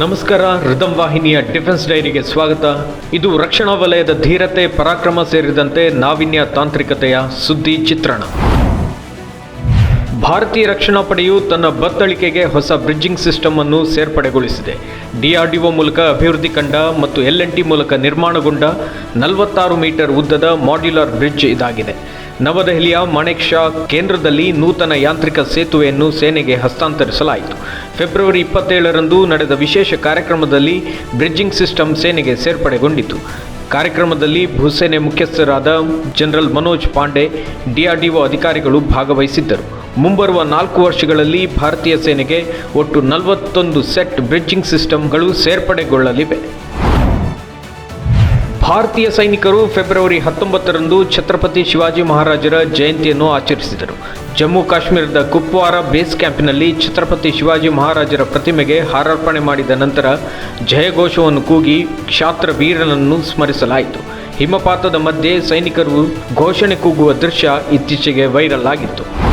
ನಮಸ್ಕಾರ ರಿದಂ ವಾಹಿನಿಯ ಡಿಫೆನ್ಸ್ ಡೈರಿಗೆ ಸ್ವಾಗತ. ಇದು ರಕ್ಷಣಾ ವಲಯದ ಧೀರತೆ, ಪರಾಕ್ರಮ ಸೇರಿದಂತೆ ನಾವಿನ್ಯ ತಾಂತ್ರಿಕತೆಯ ಸುದ್ದಿ ಚಿತ್ರಣ. ಭಾರತೀಯ ರಕ್ಷಣಾ ಪಡೆಯು ತನ್ನ ಬತ್ತಳಿಕೆಗೆ ಹೊಸ ಬ್ರಿಡ್ಜಿಂಗ್ ಸಿಸ್ಟಮ್ ಅನ್ನು ಸೇರ್ಪಡೆಗೊಳಿಸಿದೆ. ಡಿಆರ್ಡಿಒ ಮೂಲಕ ಅಭಿವೃದ್ಧಿ ಕಂಡ ಮತ್ತು ಎಲ್ ಎನ್ ಟಿ ಮೂಲಕ ನಿರ್ಮಾಣಗೊಂಡ ನಲವತ್ತಾರು ಮೀಟರ್ ಉದ್ದದ ಮಾಡ್ಯುಲರ್ ಬ್ರಿಡ್ಜ್ ಇದಾಗಿದೆ. ನವದೆಹಲಿಯ ಮಾಣೆಕ್ ಶಾ ಕೇಂದ್ರದಲ್ಲಿ ನೂತನ ಯಾಂತ್ರಿಕ ಸೇತುವೆಯನ್ನು ಸೇನೆಗೆ ಹಸ್ತಾಂತರಿಸಲಾಯಿತು. ಫೆಬ್ರವರಿ ಇಪ್ಪತ್ತೇಳರಂದು ನಡೆದ ವಿಶೇಷ ಕಾರ್ಯಕ್ರಮದಲ್ಲಿ ಬ್ರಿಡ್ಜಿಂಗ್ ಸಿಸ್ಟಮ್ ಸೇನೆಗೆ ಸೇರ್ಪಡೆಗೊಂಡಿತು. ಕಾರ್ಯಕ್ರಮದಲ್ಲಿ ಭೂಸೇನೆ ಮುಖ್ಯಸ್ಥರಾದ ಜನರಲ್ ಮನೋಜ್ ಪಾಂಡೆ, ಡಿಆರ್ಡಿಒ ಅಧಿಕಾರಿಗಳು ಭಾಗವಹಿಸಿದ್ದರು. ಮುಂಬರುವ ನಾಲ್ಕು ವರ್ಷಗಳಲ್ಲಿ ಭಾರತೀಯ ಸೇನೆಗೆ ಒಟ್ಟು ನಲವತ್ತೊಂದು ಸೆಟ್ ಬ್ರಿಡ್ಜಿಂಗ್ ಸಿಸ್ಟಮ್ಗಳು ಸೇರ್ಪಡೆಗೊಳ್ಳಲಿವೆ. ಭಾರತೀಯ ಸೈನಿಕರು ಫೆಬ್ರವರಿ ಹತ್ತೊಂಬತ್ತರಂದು ಛತ್ರಪತಿ ಶಿವಾಜಿ ಮಹಾರಾಜರ ಜಯಂತಿಯನ್ನು ಆಚರಿಸಿದರು. ಜಮ್ಮು ಕಾಶ್ಮೀರದ ಕುಪ್ವಾರ ಬೇಸ್ ಕ್ಯಾಂಪಿನಲ್ಲಿ ಛತ್ರಪತಿ ಶಿವಾಜಿ ಮಹಾರಾಜರ ಪ್ರತಿಮೆಗೆ ಹಾರಾರ್ಪಣೆ ಮಾಡಿದ ನಂತರ ಜಯಘೋಷವನ್ನು ಕೂಗಿ ಕ್ಷಾತ್ರ ವೀರನನ್ನು ಸ್ಮರಿಸಲಾಯಿತು. ಹಿಮಪಾತದ ಮಧ್ಯೆ ಸೈನಿಕರು ಘೋಷಣೆ ಕೂಗುವ ದೃಶ್ಯ ಇತ್ತೀಚೆಗೆ ವೈರಲ್ ಆಗಿತ್ತು.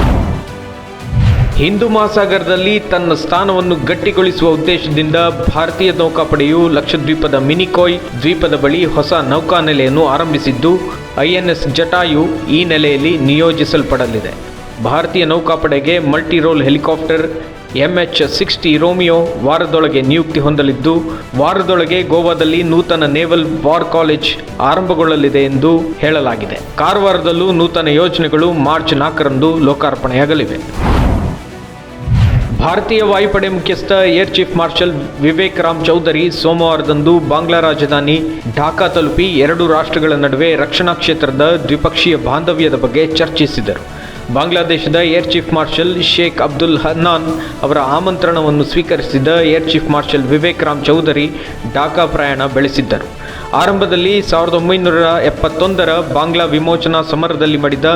ಹಿಂದೂ ಮಹಾಸಾಗರದಲ್ಲಿ ತನ್ನ ಸ್ಥಾನವನ್ನು ಗಟ್ಟಿಗೊಳಿಸುವ ಉದ್ದೇಶದಿಂದ ಭಾರತೀಯ ನೌಕಾಪಡೆಯು ಲಕ್ಷದ್ವೀಪದ ಮಿನಿಕೋಯ್ ದ್ವೀಪದ ಬಳಿ ಹೊಸ ನೌಕಾನೆಲೆಯನ್ನು ಆರಂಭಿಸಿದ್ದು, ಐಎನ್ಎಸ್ ಜಟಾಯು ಈ ನೆಲೆಯಲ್ಲಿ ನಿಯೋಜಿಸಲ್ಪಡಲಿದೆ. ಭಾರತೀಯ ನೌಕಾಪಡೆಗೆ multi role helicopter MH sixty Romeo ವಾರದೊಳಗೆ ನಿಯುಕ್ತಿ ಹೊಂದಲಿದ್ದು, ವಾರದೊಳಗೆ ಗೋವಾದಲ್ಲಿ ನೂತನ ನೇವಲ್ ವಾರ್ ಕಾಲೇಜ್ ಆರಂಭಗೊಳ್ಳಲಿದೆ ಎಂದು ಹೇಳಲಾಗಿದೆ. ಕಾರವಾರದಲ್ಲೂ ನೂತನ ಯೋಜನೆಗಳು ಮಾರ್ಚ್ ನಾಲ್ಕರಂದು ಲೋಕಾರ್ಪಣೆಯಾಗಲಿವೆ. ಭಾರತೀಯ ವಾಯುಪಡೆ ಮುಖ್ಯಸ್ಥ air chief marshal Vivek Ram Chaudhari ಸೋಮವಾರದಂದು ಬಾಂಗ್ಲಾ ರಾಜಧಾನಿ ಢಾಕಾ ತಲುಪಿ ಎರಡು ರಾಷ್ಟ್ರಗಳ ನಡುವೆ ರಕ್ಷಣಾ ಕ್ಷೇತ್ರದ ದ್ವಿಪಕ್ಷೀಯ ಬಾಂಧವ್ಯದ ಬಗ್ಗೆ ಚರ್ಚಿಸಿದರು. ಬಾಂಗ್ಲಾದೇಶದ air chief marshal Sheikh Abdul Hannan ಅವರ ಆಮಂತ್ರಣವನ್ನು ಸ್ವೀಕರಿಸಿದ air chief marshal Vivek Ram Chaudhari Dhaka ಪ್ರಯಾಣ ಬೆಳೆಸಿದ್ದರು. ಆರಂಭದಲ್ಲಿ ಸಾವಿರದ ಒಂಬೈನೂರ ಎಪ್ಪತ್ತೊಂದರ ಬಾಂಗ್ಲಾ ವಿಮೋಚನಾ ಸಮರದಲ್ಲಿ ಮಡಿದ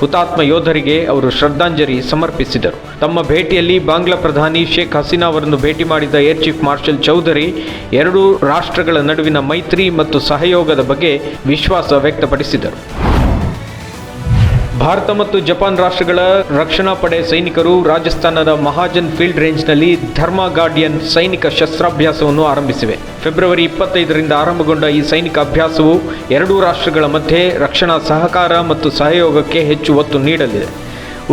ಹುತಾತ್ಮ ಯೋಧರಿಗೆ ಅವರು ಶ್ರದ್ಧಾಂಜಲಿ ಸಮರ್ಪಿಸಿದರು. ತಮ್ಮ ಭೇಟಿಯಲ್ಲಿ ಬಾಂಗ್ಲಾ ಪ್ರಧಾನಿ ಶೇಖ್ ಹಸೀನಾ ಅವರನ್ನು ಭೇಟಿ ಮಾಡಿದ ಏರ್ ಚೀಫ್ ಮಾರ್ಷಲ್ ಚೌಧರಿ ಎರಡೂ ರಾಷ್ಟ್ರಗಳ ನಡುವಿನ ಮೈತ್ರಿ ಮತ್ತು ಸಹಯೋಗದ ಬಗ್ಗೆ ವಿಶ್ವಾಸ ವ್ಯಕ್ತಪಡಿಸಿದರು. ಭಾರತ ಮತ್ತು ಜಪಾನ್ ರಾಷ್ಟ್ರಗಳ ರಕ್ಷಣಾ ಪಡೆ ಸೈನಿಕರು ರಾಜಸ್ಥಾನದ ಮಹಾಜನ್ ಫೀಲ್ಡ್ ರೇಂಜ್ನಲ್ಲಿ ಧರ್ಮ ಗಾರ್ಡಿಯನ್ ಸೈನಿಕ ಶಸ್ತ್ರಾಭ್ಯಾಸವನ್ನು ಆರಂಭಿಸಿವೆ. ಫೆಬ್ರವರಿ ಇಪ್ಪತ್ತೈದರಿಂದ ಆರಂಭಗೊಂಡ ಈ ಸೈನಿಕ ಅಭ್ಯಾಸವು ಎರಡೂ ರಾಷ್ಟ್ರಗಳ ಮಧ್ಯೆ ರಕ್ಷಣಾ ಸಹಕಾರ ಮತ್ತು ಸಹಯೋಗಕ್ಕೆ ಹೆಚ್ಚು ಒತ್ತು ನೀಡಲಿದೆ.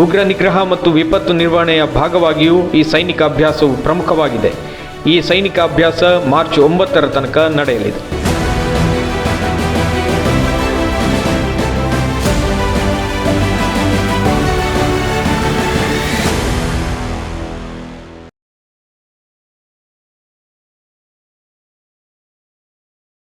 ಉಗ್ರ ನಿಗ್ರಹ ಮತ್ತು ವಿಪತ್ತು ನಿರ್ವಹಣೆಯ ಭಾಗವಾಗಿಯೂ ಈ ಸೈನಿಕ ಅಭ್ಯಾಸವು ಪ್ರಮುಖವಾಗಿದೆ. ಈ ಸೈನಿಕ ಅಭ್ಯಾಸ ಮಾರ್ಚ್ ಒಂಬತ್ತರ ತನಕ ನಡೆಯಲಿದೆ.